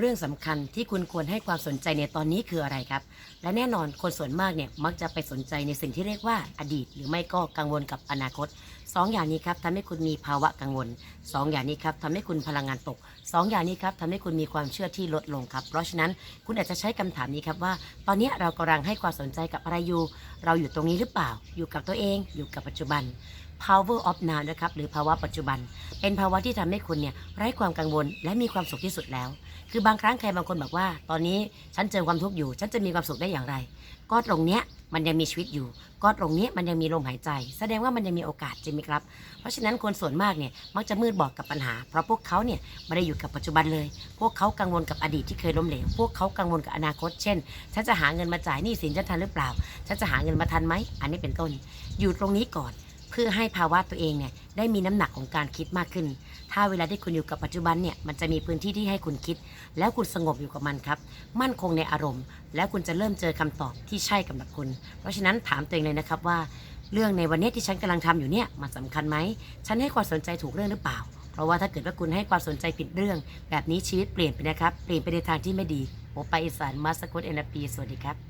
เรื่องสำคัญที่คุณควรให้ความสนใจในตอนนี้คืออะไรครับ และแน่นอนคนส่วนมากเนี่ยมักจะไปสนใจในสิ่งที่เรียกว่าอดีต หรือไม่ก็กังวลกับอนาคต สองอย่างนี้ครับทำให้คุณมีภาวะกังวลสองอย่างนี้ครับทำให้คุณพลังงานตกสองอย่างนี้ครับทำให้คุณมีความเชื่อที่ลดลงครับ เพราะฉะนั้นคุณอาจจะใช้คำถามนี้ครับว่า ตอนนี้เรากำลังให้ความสนใจกับอะไรอยู่ เราอยู่ตรงนี้หรือเปล่า อยู่กับตัวเอง อยู่กับปัจจุบัน power of now นะครับหรือภาวะปัจจุบัน เป็นภาวะที่ทำให้คุณเนี่ยไร้ความกังวลและมีความสุขที่สุดแล้ว คือบางครั้งใครบางคนบอกว่า ตอนนี้ฉันเจอความทุกข์อยู่ ฉันจะมีความสุขได้อย่างไร ก็ตรงเนี้ยมันยังมีชีวิตอยู่ก็ตรงนี้มันยังมีลมหายใจ แสดงว่ามันยังมีโอกาสจริงไหมครับ เพราะฉะนั้นคนส่วนมากเนี่ยมักจะมืดบอดกับปัญหา เพราะพวกเขาเนี่ยไม่ได้อยู่กับปัจจุบันเลย พวกเขากังวลกับอดีตที่เคยล้มเหลว พวกเขากังวลกับอนาคต เช่นฉันจะหาเงินมาจ่ายหนี้สินฉันทันหรือเปล่าฉันจะหาเงินมาทันไหมอันนี้เป็นต้น อยู่ตรงนี้ก่อน เพื่อให้ภาวะตัวเองเนี่ยได้มีน้ำหนักของการคิดมากขึ้น ถ้าเวลาที่คุณอยู่กับปัจจุบันเนี่ยมันจะมีพื้นที่ที่ให้คุณคิด แล้วคุณสงบอยู่กับมันครับ มั่นคงในอารมณ์ แล้วคุณจะเริ่มเจอคำตอบที่ใช่กับคุณ เพราะฉะนั้นถามตัวเองเลยนะครับว่า เรื่องในวันนี้ที่ฉันกำลังทำอยู่เนี่ยมันสำคัญไหมฉันให้ความสนใจถูกเรื่องหรือเปล่า เพราะว่าถ้าเกิดว่าคุณให้ความสนใจผิดเรื่อง แบบนี้ชีวิตเปลี่ยนไปนะครับเปลี่ยนไปในทางที่ไม่ดีโอไปอีสานมาสกุลเอลปีสวัสดีครับ